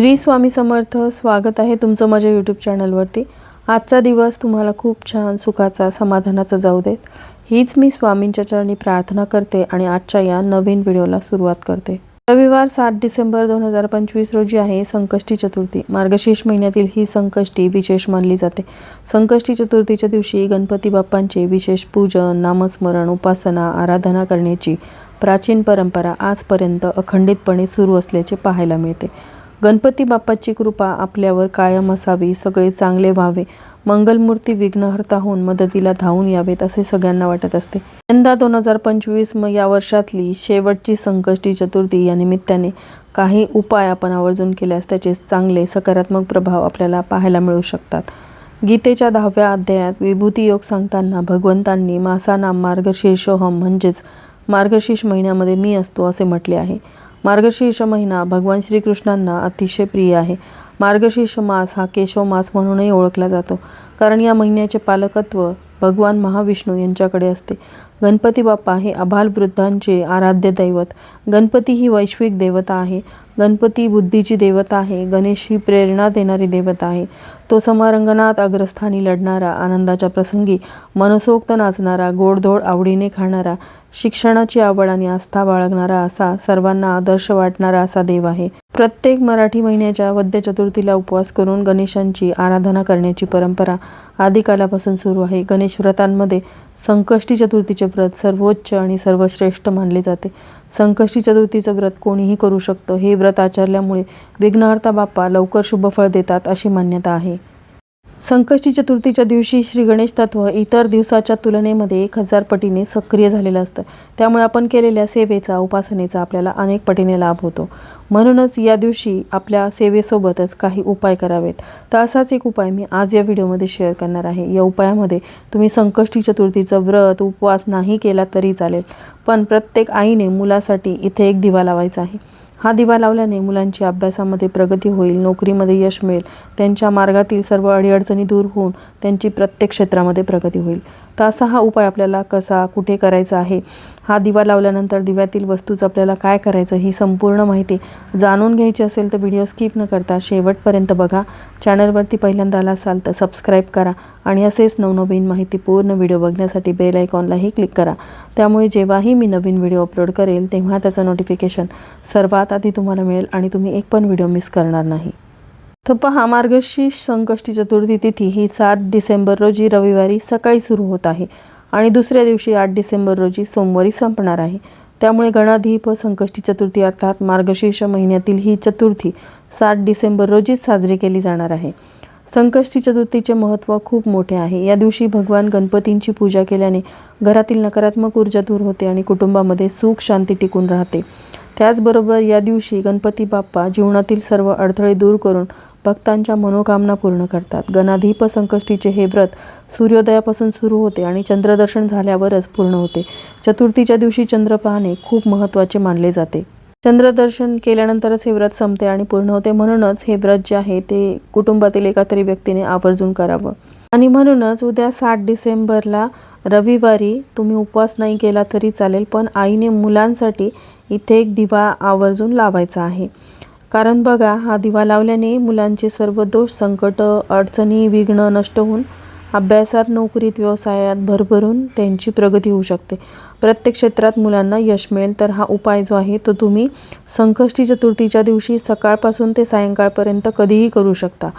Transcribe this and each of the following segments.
श्री स्वामी समर्थ स्वागत आहे तुमचं माझ्या यूट्यूब चॅनलवरती आजचा दिवस तुम्हाला खूप छान सुखाचा समाधानाचा जाऊ देत. हीच मी स्वामींच्या चरणी प्रार्थना करते आणि आजच्या या नवीन व्हिडिओला सुरुवात करते. रविवार सात डिसेंबर दोन हजार पंचवीस रोजी आहे संकष्टी चतुर्थी. मार्गशीर्ष महिन्यातील ही संकष्टी विशेष मानली जाते. संकष्टी चतुर्थीच्या दिवशी गणपती बाप्पांचे विशेष पूजन नामस्मरण उपासना आराधना करण्याची प्राचीन परंपरा आजपर्यंत अखंडितपणे सुरू असल्याचे पाहायला मिळते. गणपती बाप्पाची कृपा आपल्यावर कायम असावी सगळे चांगले व्हावे. मंगलमूर्ती विघ्नहर्ता होऊन मदतीला धावून यावेत असे सगळ्यांना वाटत असते. यंदा दोन हजार पंचवीस म या वर्षातली शेवटची संकष्टी चतुर्थी या निमित्ताने काही उपाय आपण आवर्जून केल्यास त्याचे चांगले सकारात्मक प्रभाव आपल्याला पाहायला मिळू शकतात. गीतेच्या दहाव्या अध्यायात विभूती योग सांगताना भगवंतांनी मासानाम मार्गशीर्षोहम म्हणजेच मार्गशीर्ष महिन्यामध्ये मी असतो असे म्हटले आहे. मार्गशीर्ष महिना भगवान श्रीकृष्णांना अतिशय प्रिय आहे. मार्गशीर्ष मास हा केशव मास म्हणूनही ओळखला जातो. कारण या महिन्याचे पालकत्व भगवान महाविष्णू यांच्याकडे असते. गणपती बाप्पा हे आभाल वृद्धांचे आराध्य दैवत. गणपती ही वैश्विक देवता आहे. गणपती बुद्धीची देवता आहे. गणेश ही प्रेरणा देणारी देवता आहे. तो समारंगणात अग्रस्थानी लढणारा आनंदाच्या प्रसंगी मनसोक्त नाचणारा गोडधोड आवडीने खाणारा शिक्षणाची आवड आणि आस्था बाळगणारा असा सर्वांना आदर्श वाटणारा असा देव आहे. प्रत्येक मराठी महिन्याच्या वद्य चतुर्थीला उपवास करून गणेशांची आराधना करण्याची परंपरा आदिकालापासून सुरू आहे. गणेश व्रतांमध्ये संकष्टी चतुर्थीचे व्रत सर्वोच्च आणि सर्वश्रेष्ठ मानले जाते. संकष्टी चतुर्थीचं व्रत कोणीही करू शकतं. हे व्रत आचरल्यामुळे विघ्नहर्ता बाप्पा लवकर शुभफळ देतात अशी मान्यता आहे. संकष्टी चतुर्थीच्या दिवशी श्री गणेश तत्व इतर दिवसाच्या तुलनेमध्ये एक हजार पटीने सक्रिय झालेलं असतं. त्यामुळे आपण केलेल्या सेवेचा उपासनेचा आपल्याला अनेक पटीने लाभ होतो. म्हणूनच या दिवशी आपल्या सेवेसोबतच काही उपाय करावेत. तर असाच एक उपाय मी आज या व्हिडिओमध्ये शेअर करणार आहे. या उपायामध्ये तुम्ही संकष्टी चतुर्थीचं व्रत उपवास नाही केला तरी चालेल. पण प्रत्येक आईने मुलासाठी इथे एक दिवा लावायचा आहे. हा दिवा लावल्याने मुलांची अभ्यासामध्ये प्रगती होईल नोकरीमध्ये यश मिळेल त्यांच्या मार्गातील सर्व अडीअडचणी दूर होऊन त्यांची प्रत्येक क्षेत्रामध्ये प्रगती होईल. तर असा हा उपाय आपल्याला कसा कुठे करायचा आहे? हा दिवा लावल्यानंतर दिव्यातील वस्तूचं आपल्याला काय करायचं ही संपूर्ण माहिती जाणून घ्यायची असेल तर व्हिडिओ स्किप न करता शेवटपर्यंत बघा. चॅनलवरती पहिल्यांदा आला असाल तर सबस्क्राईब करा आणि असेच नवनवीन माहिती पूर्ण व्हिडिओ बघण्यासाठी बेल आयकॉनलाही क्लिक करा. त्यामुळे जेव्हाही मी नवीन व्हिडिओ अपलोड करेल तेव्हा त्याचं नोटिफिकेशन सर्वात आधी तुम्हाला मिळेल आणि तुम्ही एक पण व्हिडिओ मिस करणार नाही. तर पहा मार्गशीर्ष संकष्टी चतुर्थी तिथी ही सात डिसेंबर रोजी रविवारी सकाळी सुरू होत आहे. आणि दुसऱ्या दिवशी आठ डिसेंबर रोजी सोमवारी संपणार आहे. त्यामुळे गणाधीप संकष्टी चतुर्थी अर्थात मार्गशीर्ष महिन्यातील ही चतुर्थी सात डिसेंबर रोजीच साजरी केली जाणार आहे. संकष्टी चतुर्थीचे महत्त्व खूप मोठे आहे. या दिवशी भगवान गणपतींची पूजा केल्याने घरातील नकारात्मक ऊर्जा दूर होते आणि कुटुंबामध्ये सुख शांती टिकून राहते. त्याचबरोबर या दिवशी गणपती बाप्पा जीवनातील सर्व अडथळे दूर करून भक्तांच्या मनोकामना पूर्ण करतात. गणाधीप संकष्टीचे हे व्रत सूर्योदयापासून सुरू होते आणि चंद्रदर्शन झाल्यावरच पूर्ण होते. चतुर्थीच्या दिवशी चंद्र पाहणे खूप महत्त्वाचे मानले जाते. चंद्रदर्शन केल्यानंतरच हे व्रत संपते आणि पूर्ण होते म्हणूनच हे व्रत जे आहे ते कुटुंबातील एका तरी व्यक्तीने आवर्जून करावं. आणि म्हणूनच उद्या सात डिसेंबरला रविवारी तुम्ही उपवास नाही केला तरी चालेल पण आईने मुलांसाठी इथे एक दिवा आवर्जून लावायचा आहे. कारण बघा हा दिवा लावल्याने मुलांचे सर्व दोष संकट अडचणी विघ्न नष्ट होऊन अभ्यासात नोकरीत व्यवसायात भरभरून त्यांची प्रगती होऊ शकते. प्रत्येक क्षेत्रात मुलांना यश मिळेल तर हा उपाय जो आहे तो तुम्ही संकष्टी चतुर्थीच्या दिवशी सकाळपासून ते सायंकाळपर्यंत कधीही करू शकता.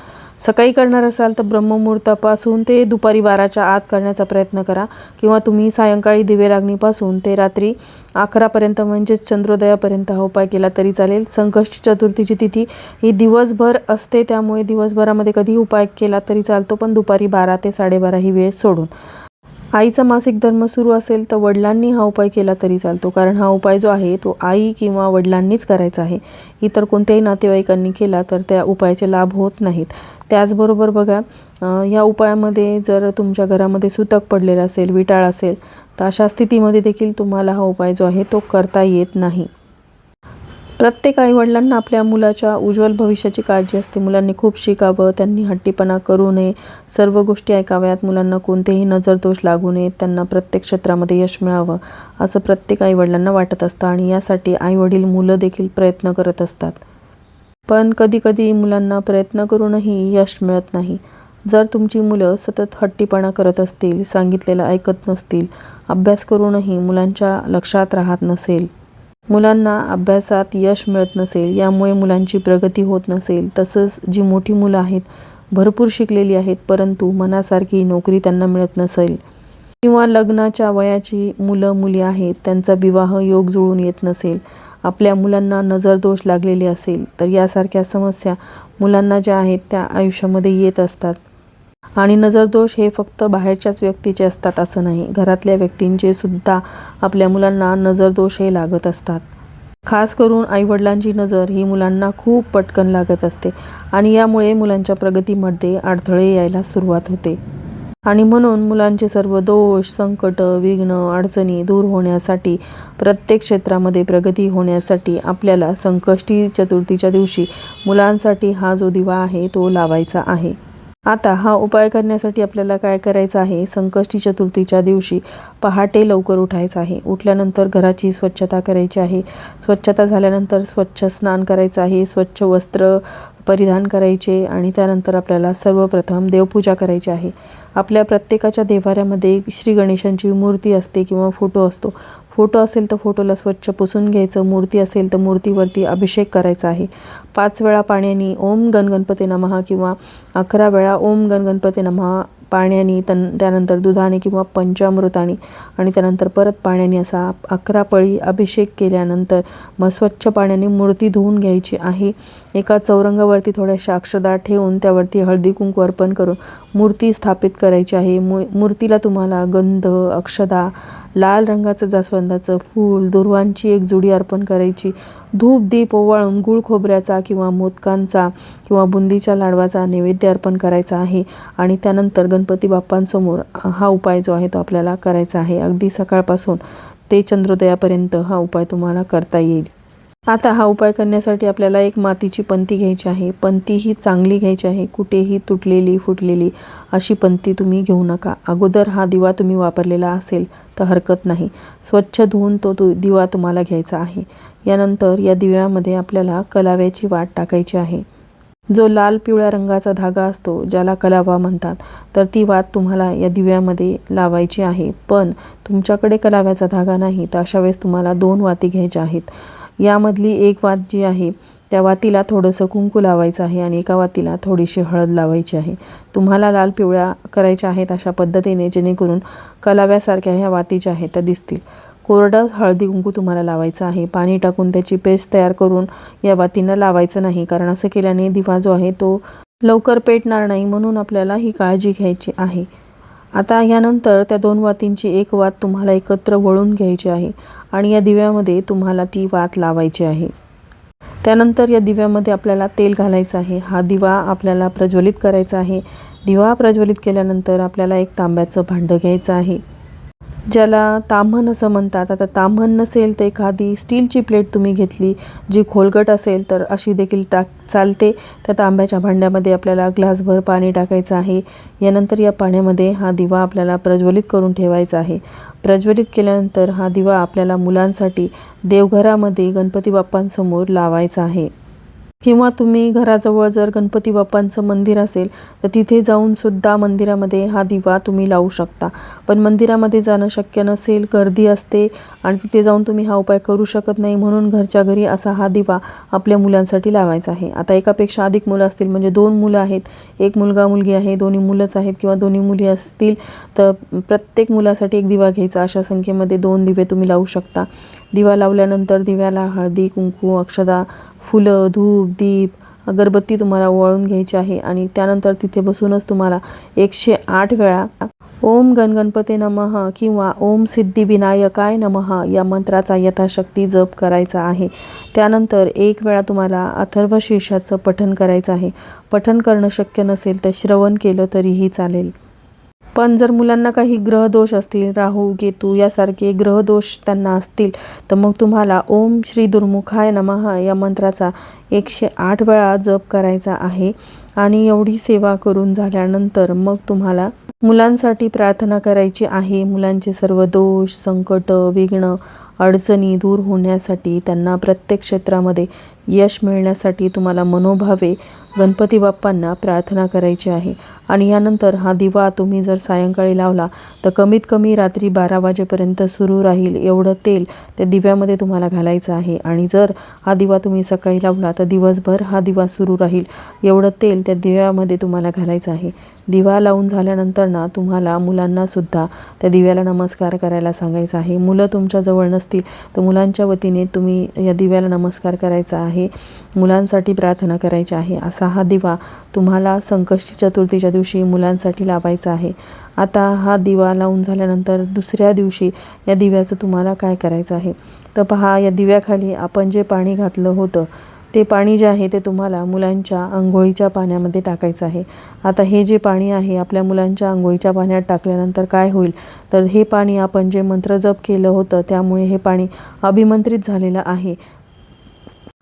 सकाळी करणार असाल तर ब्रह्ममुहूर्तापासून ते दुपारी बाराच्या आत करण्याचा प्रयत्न करा. किंवा तुम्ही सायंकाळी दिवे लागणीपासून ते रात्री अकरापर्यंत म्हणजेच चंद्रोदयापर्यंत हा उपाय केला तरी चालेल. संकष्ट चतुर्थीची तिथी ही दिवसभर असते त्यामुळे दिवसभरामध्ये कधीही उपाय केला तरी चालतो पण दुपारी बारा ते साडेबारा ही वेळ सोडून. आईचा मासिक धर्म सुरू असेल तर वडिलांनी हा उपाय केला तरी चालतो कारण हा उपाय जो आहे तो आई किंवा वडिलांनीच करायचा आहे. इतर कोणत्याही नातेवाईकांनी केला तर त्या उपायाचे लाभ होत नाहीत. त्याचबरोबर बघा या उपायामध्ये जर तुमच्या घरामध्ये सुतक पडलेलं असेल विटाळ असेल तर अशा स्थितीमध्ये देखील तुम्हाला हा उपाय जो आहे तो करता येत नाही. प्रत्येक आईवडिलांना आपल्या मुलाच्या उज्ज्वल भविष्याची काळजी असते. मुलांनी खूप शिकावं त्यांनी हट्टीपणा करू नये. सर्व गोष्टी ऐकाव्यात. मुलांना कोणतेही नजरदोष लागू नयेत. त्यांना प्रत्येक क्षेत्रामध्ये यश मिळावं असं प्रत्येक आईवडिलांना वाटत असतं. आणि यासाठी आईवडील मुलं देखील प्रयत्न करत असतात. पण कधीकधी मुलांना प्रयत्न करूनही यश मिळत नाही. जर तुमची मुलं सतत हट्टीपणा करत असतील सांगितलेलं ऐकत नसतील अभ्यास करूनही मुलांच्या लक्षात राहत नसेल मुलांना अभ्यासात यश मिळत नसेल यामुळे मुलांची प्रगती होत नसेल तसंच जी मोठी मुलं आहेत भरपूर शिकलेली आहेत परंतु मनासारखी नोकरी त्यांना मिळत नसेल. किंवा लग्नाच्या वयाची मुलं मुली आहेत त्यांचा विवाह योग जुळून येत नसेल आपल्या मुलांना नजरदोष लागलेले असेल तर यासारख्या समस्या मुलांना ज्या आहेत त्या आयुष्यामध्ये येत असतात. आणि नजरदोष हे फक्त बाहेरच्याच व्यक्तीचे असतात असं नाही घरातल्या व्यक्तींचे सुद्धा आपल्या मुलांना नजरदोष हे लागत असतात. खास करून आईवडिलांची नजर ही मुलांना खूप पटकन लागत असते आणि यामुळे मुलांच्या प्रगतीमध्ये अडथळे यायला सुरुवात होते. आणि म्हणून मुलांचे सर्व दोष संकट विघ्न अडचणी दूर होण्यासाठी प्रत्येक क्षेत्रामध्ये प्रगती होण्यासाठी आपल्याला संकष्टी चतुर्थीच्या दिवशी मुलांसाठी हा जो दिवा आहे तो लावायचा आहे. आता हा उपाय करण्यासाठी आपल्याला काय करायचं आहे? संकष्टी चतुर्थीच्या दिवशी पहाटे लवकर उठायचं आहे. उठल्यानंतर घराची स्वच्छता करायची आहे. स्वच्छता झाल्यानंतर स्वच्छ स्नान करायचं आहे. स्वच्छ वस्त्र परिधान करायचे आणि त्यानंतर आपल्याला सर्वप्रथम देवपूजा करायची आहे. आपल्या प्रत्येकाच्या देवाऱ्यामध्ये श्री गणेशांची मूर्ती असते किंवा फोटो असतो. फोटो असेल तर फोटोला स्वच्छ पुसून घ्यायचं मूर्ती असेल तर मूर्तीवरती अभिषेक करायचा आहे. पाच वेळा पाण्याने ओम गणगणपती नमहा किंवा अकरा वेळा ओम गणगणपती नमहा पाण्याने तन त्यानंतर दुधाने किंवा पंचामृताने आणि त्यानंतर परत पाण्याने असा अकरा पळी अभिषेक केल्यानंतर मग स्वच्छ पाण्याने मूर्ती धुवून घ्यायची आहे. एका चौरंगावरती थोड्याशा अक्षदा ठेवून त्यावरती हळदी कुंकू अर्पण करून मूर्ती स्थापित करायची आहे. मू मूर्तीला तुम्हाला गंध अक्षदा लाल रंगाचं जास्वंदाचं फूल दुर्वांची एक जुडी अर्पण करायची. धूप दीप ओवाळून गुळ खोबऱ्याचा किंवा मोदकांचा किंवा बुंदीच्या लाडवाचा नैवेद्य अर्पण करायचा आहे. आणि त्यानंतर गणपती बाप्पांसमोर हा उपाय जो आहे तो आपल्याला करायचा आहे. अगदी सकाळपासून ते चंद्रोदयापर्यंत हा उपाय तुम्हाला करता येईल. आता हा उपाय करण्यासाठी आपल्याला एक मातीची पंती घ्यायची आहे. पंती ही चांगली घ्यायची आहे. कुठेही तुटलेली फुटलेली अशी पंती तुम्ही घेऊ नका. अगोदर हा दिवा तुम्ही वापरलेला असेल तर हरकत नाही. स्वच्छ धुवून तो तु दिवा तुम्हाला घ्यायचा आहे. यानंतर या दिव्यामध्ये आपल्याला कलाव्याची वाट टाकायची आहे. जो लाल पिवळ्या रंगाचा धागा असतो ज्याला कलावा म्हणतात तर ती वात तुम्हाला या दिव्यामध्ये लावायची आहे. पण तुमच्याकडे कलाव्याचा धागा नाही तर अशा वेळेस तुम्हाला दोन वाती घ्यायच्या आहेत. यामधली एक वात जी आहे त्या वातीला थोडंसं कुंकू लावायचं आहे आणि एका वातीला थोडीशी हळद लावायची आहे. तुम्हाला लाल पिवळ्या करायच्या आहेत अशा पद्धतीने जेणेकरून कलाव्यासारख्या ह्या वाती ज्या आहेत त्या दिसतील. कोरडं हळदी कुंकू तुम्हाला लावायचं आहे. पाणी टाकून त्याची पेस्ट तयार करून या वातींना लावायचं नाही कारण असं केल्याने दिवा जो आहे तो लवकर पेटणार नाही म्हणून आपल्याला ही काळजी घ्यायची आहे. आता यानंतर त्या दोन वातींची एक वात तुम्हाला एकत्र वळून घ्यायची आहे आणि या दिव्यामध्ये तुम्हाला ती वात लावायची आहे. त्यानंतर या दिव्यामध्ये आपल्याला तेल घालायचं आहे. हा दिवा आपल्याला प्रज्वलित करायचा आहे. दिवा प्रज्वलित केल्यानंतर आपल्याला एक तांब्याचं भांडं घ्यायचं आहे. ज्याला ताम्हण असं म्हणतात. आता ताम्हण नसेल तर एखादी स्टीलची प्लेट तुम्ही घेतली जी खोलगट असेल तर अशी देखील टाक चालते. त्या तांब्याच्या भांड्यामध्ये आपल्याला ग्लासभर पाणी टाकायचं आहे. यानंतर या पाण्यामध्ये हा दिवा आपल्याला प्रज्वलित करून ठेवायचा आहे. प्रज्वलित केल्यानंतर हा दिवा आपल्याला मुलांसाठी देवघरामध्ये गणपती बाप्पांसमोर लावायचा आहे. किंवा तुम्ही घराजवळ जर गणपती बाप्पांचं मंदिर असेल तर तिथे जाऊन सुद्धा मंदिरामध्ये हा दिवा तुम्ही लावू शकता. पण मंदिरामध्ये जाणं शक्य नसेल गर्दी असते आणि तिथे जाऊन तुम्ही हा उपाय करू शकत नाही म्हणून घरच्या घरी असा हा दिवा आपल्या मुलांसाठी लावायचा आहे. आता एकापेक्षा अधिक मुलं असतील म्हणजे दोन मुलं आहेत. एक मुलगा मुलगी आहे दोन्ही मुलंच आहेत किंवा दोन्ही मुली असतील तर प्रत्येक मुलासाठी एक दिवा घ्यायचा. अशा संख्येमध्ये दोन दिवे तुम्ही लावू शकता. दिवा लावल्यानंतर दिव्याला हळदी कुंकू अक्षदा फुलं धूप दीप अगरबत्ती तुम्हाला वळून घ्यायची आहे. आणि त्यानंतर तिथे बसूनच तुम्हाला एकशे आठ वेळा ओम गणगणपते नमः किंवा ओम सिद्धिविनायकाय नमः या मंत्राचा यथाशक्ती जप करायचा आहे. त्यानंतर एक वेळा तुम्हाला अथर्व शीर्षाचं पठण करायचं आहे. पठण करणं शक्य नसेल तर श्रवण केलं तरीही चालेल. पण जर मुलांना काही ग्रहदोष असतील राहू केतू यासारखे ग्रहदोष त्यांना असतील तर मग तुम्हाला ओम श्री दुर्मुखाय नमः या मंत्राचा एकशे आठ वेळा जप करायचा आहे. आणि एवढी सेवा करून झाल्यानंतर मग तुम्हाला मुलांसाठी प्रार्थना करायची आहे. मुलांचे सर्व दोष संकट विघ्न अडचणी दूर होण्यासाठी त्यांना प्रत्येक क्षेत्रामध्ये यश मिळण्यासाठी तुम्हाला मनोभावे गणपती बाप्पांना प्रार्थना करायची आहे. आणि यानंतर हा दिवा तुम्ही जर सायंकाळी लावला तर कमीत कमी रात्री बारा वाजेपर्यंत सुरू राहील एवढं तेल त्या दिव्यामध्ये तुम्हाला घालायचं आहे. आणि जर हा दिवा तुम्ही सकाळी लावला तर दिवसभर हा दिवा सुरू राहील एवढं तेल त्या दिव्यामध्ये तुम्हाला घालायचं आहे. दिवा लावून झाल्यानंतर ना तुम्हाला मुलांनासुद्धा त्या दिव्याला नमस्कार करायला सांगायचं आहे. मुलं तुमच्याजवळ नसतील तर मुलांच्या वतीने तुम्ही या दिव्याला नमस्कार करायचा आहे. मुलांसाठी प्रार्थना करायची आहे. असा हा दिवा तुम्हाला संकष्टी चतुर्थीच्या दिवशी दिवशी मुलांसाठी लावायचा आहे. आता हा दिवा लावून झाल्यानंतर दुसऱ्या दिवशी या दिव्याचं तुम्हाला काय करायचं आहे? तर पहा या दिव्याखाली आपण जे पाणी घातलं होतं ते पाणी जे आहे ते तुम्हाला मुलांच्या आंघोळीच्या पाण्यामध्ये टाकायचं आहे. आता हे जे पाणी आहे आपल्या मुलांच्या आंघोळीच्या पाण्यात टाकल्यानंतर काय होईल? तर हे पाणी आपण जे मंत्रजप केलं होतं त्यामुळे हे पाणी अभिमंत्रित झालेलं आहे.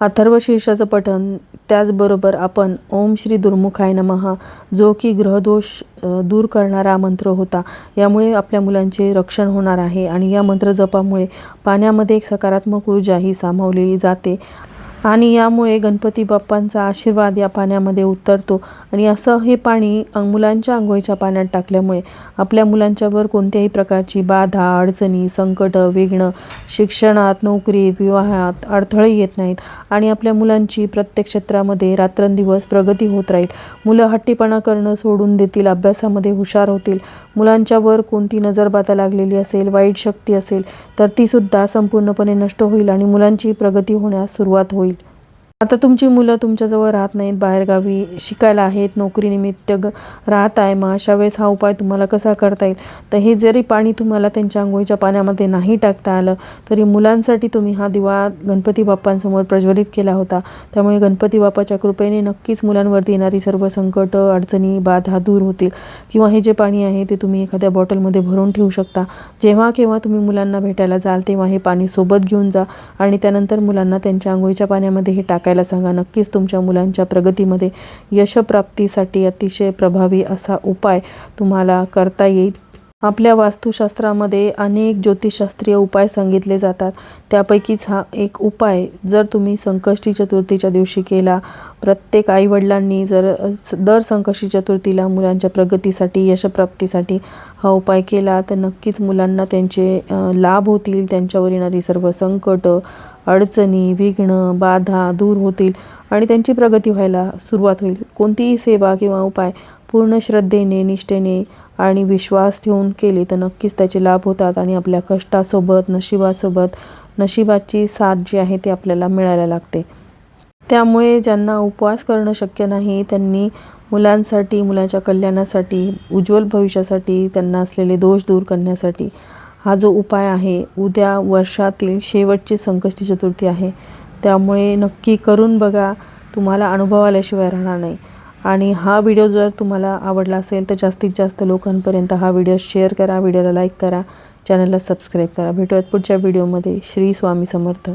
अथर्वशीर्षाचं पठण. त्याचबरोबर आपण ओम श्री दुर्मुखाय नमहा जो की ग्रहदोष दूर करणारा मंत्र होता. यामुळे आपल्या मुलांचे रक्षण होणार आहे आणि या मंत्र जपामुळे पाण्यामध्ये एक सकारात्मक ऊर्जा ही सामावलेली जाते. आणि यामुळे गणपती बाप्पांचा आशीर्वाद या पाण्यामध्ये उतरतो. आणि असं हे पाणी मुलांच्या आंघोळीच्या पाण्यात टाकल्यामुळे आपल्या मुलांच्यावर कोणत्याही प्रकारची बाधा अडचणी संकट विघ्न शिक्षणात नोकरीत विवाहात अडथळे येत नाहीत आणि आपल्या मुलांची प्रत्येक क्षेत्रामध्ये रात्रंदिवस प्रगती होत राहील. मुलं हट्टीपणा करणं सोडून देतील अभ्यासामध्ये हुशार होतील. मुलांच्यावर कोणती नजरबाधा लागलेली असेल वाईट शक्ती असेल तर तीसुद्धा संपूर्णपणे नष्ट होईल आणि मुलांची प्रगती होण्यास सुरुवात होईल. आता तुमची मुलं तुमच्याजवळ राहत नाहीत बाहेरगावी शिकायला आहेत नोकरीनिमित्त ग राहत आहे. मग अशा वेळेस हा उपाय तुम्हाला कसा करता येईल? तर हे जरी पाणी तुम्हाला त्यांच्या आंघोळीच्या पाण्यामध्ये नाही टाकता आलं तरी मुलांसाठी तुम्ही हा दिवा गणपती बाप्पांसमोर प्रज्वलित केला होता. त्यामुळे गणपती बाप्पाच्या कृपेने नक्कीच मुलांवरती येणारी सर्व संकट अडचणी बाधा दूर होतील. किंवा हे जे पाणी आहे ते तुम्ही एखाद्या बॉटलमध्ये भरून ठेवू शकता. जेव्हा केव्हा तुम्ही मुलांना भेटायला जाल तेव्हा हे पाणी सोबत घेऊन जा आणि त्यानंतर मुलांना त्यांच्या आंघोळीच्या पाण्यामध्ये हे टाका टाकायला सांगा. नक्कीच तुमच्या मुलांच्या प्रगतीमध्ये यशप्राप्तीसाठी अतिशय प्रभावी असा उपाय तुम्हाला करता येईल. आपल्या वास्तुशास्त्रामध्ये अनेक ज्योतिषशास्त्रीय उपाय सांगितले जातात. त्यापैकीच हा एक उपाय जर तुम्ही संकष्टी चतुर्थीच्या दिवशी केला प्रत्येक आईवडिलांनी जर दर संकष्टी चतुर्थीला मुलांच्या प्रगतीसाठी यशप्राप्तीसाठी हा उपाय केला तर नक्कीच मुलांना त्यांचे लाभ होतील. त्यांच्यावर येणारी सर्व संकट अडचणी विघ्न बाधा दूर होतील आणि त्यांची प्रगती व्हायला सुरुवात होईल. कोणतीही सेवा किंवा उपाय पूर्ण श्रद्धेने निष्ठेने आणि विश्वास ठेवून केले तर नक्कीच त्याचे लाभ होतात आणि आपल्या कष्टासोबत नशिबासोबत नशिबाची साथ जी आहे ती आपल्याला मिळायला लागते. त्यामुळे ज्यांना उपवास करणं शक्य नाही त्यांनी मुलांसाठी मुलाच्या कल्याणासाठी उज्ज्वल भविष्यासाठी त्यांना असलेले दोष दूर करण्यासाठी हा जो उपाय आहे उद्या वर्षातील शेवटची संकष्टी चतुर्थी आहे. त्यामुळे नक्की करून बघा तुम्हाला अनुभव आल्याशिवाय राहणार नाही. आणि हा व्हिडिओ जर तुम्हाला आवडला असेल तर जास्तीत जास्त लोकांपर्यंत हा व्हिडिओ शेअर करा व्हिडिओला लाईक करा चॅनलला सबस्क्राईब करा. भेटूयात पुढच्या व्हिडिओमध्ये. श्री स्वामी समर्थ.